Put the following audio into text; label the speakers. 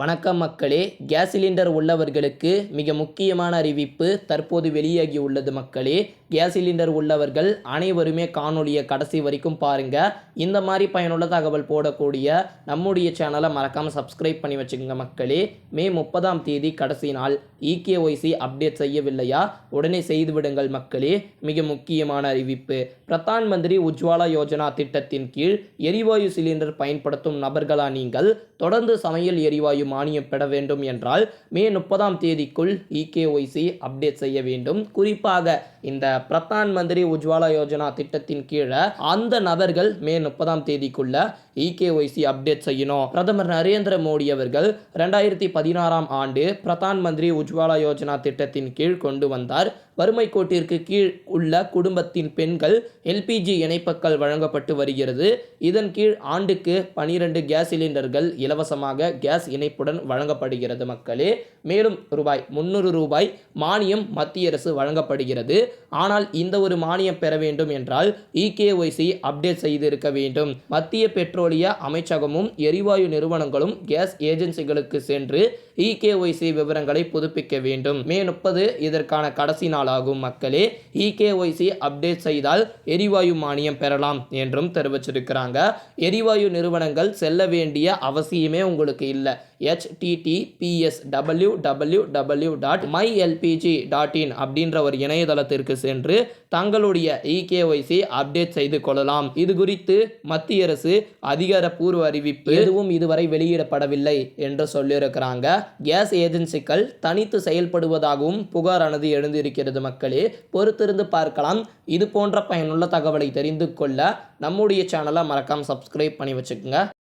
Speaker 1: வணக்கம் மக்களே. Gas cylinder உள்ளவர்களுக்கு மிக முக்கியமான அறிவிப்பு தற்போது வெளியாகி உள்ளது மக்களே. கேஸ் சிலிண்டர் உள்ளவர்கள் அனைவருமே காணொலியை கடைசி வரைக்கும் பாருங்க. இந்த மாதிரி பயனுள்ள தகவல் போடக்கூடிய நம்முடைய சேனலை மறக்காமல் சப்ஸ்கிரைப் பண்ணி வச்சுக்கோங்க மக்களே. மே முப்பதாம் தேதி கடைசி நாள். இகேஒய்சி அப்டேட் செய்யவில்லையா? உடனே செய்து விடுங்கள் மக்களே. மிக முக்கியமான அறிவிப்பு. பிரதான் மந்திரி உஜ்வாலா யோஜனா திட்டத்தின் கீழ் எரிவாயு சிலிண்டர் பயன்படுத்தும் நபர்களா நீங்கள்? தொடர்ந்து சமையல் எரிவாயு மானியம் பெற வேண்டும் என்றால் மே முப்பதாம் தேதிக்குள் இகேஒய்சி அப்டேட் செய்ய வேண்டும். குறிப்பாக இந்த பிரதான் மந்திரி உஜ்வாலா யோஜனா திட்டத்தின் கீழே அந்த நபர்கள் மே முப்பதாம் தேதிக்குள்ள இகேஒய்சி அப்டேட் செய்யணும். பிரதமர் நரேந்திர மோடி அவர்கள் ரெண்டாயிரத்தி பதினாறாம் ஆண்டு பிரதான் மந்திரி உஜ்வாலா யோஜனா திட்டத்தின் கீழ் கொண்டு வந்தார். வறுமை கோட்டிற்கு கீழ் உள்ள குடும்பத்தின் பெண்கள் எல்பிஜி இணைப்புகள் வழங்கப்பட்டு வருகிறது. இதன் கீழ் ஆண்டுக்கு பனிரெண்டு கேஸ் சிலிண்டர்கள் இலவசமாக கேஸ் இணைப்புடன் வழங்கப்படுகிறது மக்களே. மேலும் ரூபாய் முந்நூறு ரூபாய் மானியம் மத்திய அரசு வழங்கப்படுகிறது. ஆனால் இந்த ஒரு மானியம் பெற வேண்டும் என்றால் இகேஒய்சி அப்டேட் செய்திருக்க வேண்டும். மத்திய பெட்ரோலிய அமைச்சகமும் எரிவாயு நிறுவனங்களும் கேஸ் ஏஜென்சிகளுக்கு சென்று இகேஒய்சி விவரங்களை புதுப்பிக்க வேண்டும். மே முப்பது இதற்கான கடைசி நாளாகும் மக்களே. இகேஒய்சி அப்டேட் செய்தால் எரிவாயு மானியம் பெறலாம் என்றும் தெரிவிச்சிருக்கிறாங்க. எரிவாயு நிறுவனங்கள் செல்ல வேண்டிய அவசியமே உங்களுக்கு இல்லை. Https W W W dot my LPG dot in அப்படின்ற ஒரு இணையதளத்திற்கு சென்று தங்களுடைய இகேஒய்சி அப்டேட் செய்து கொள்ளலாம். இது குறித்து மத்திய அரசு அதிகாரப்பூர்வ அறிவிப்பு எதுவும் இதுவரை வெளியிடப்படவில்லை என்று சொல்லியிருக்கிறாங்க. கேஸ் ஏஜென்சிகள் தனித்து செயல்படுவதாகவும் புகாரானது எழுந்திருக்கிறது. மக்களே பொறுத்திருந்து பார்க்கலாம். இது போன்ற பயனுள்ள தகவலை தெரிந்து கொள்ள நம்முடைய சேனலை மறக்காமல் சப்ஸ்கிரைப் பண்ணி வச்சுக்கோங்க.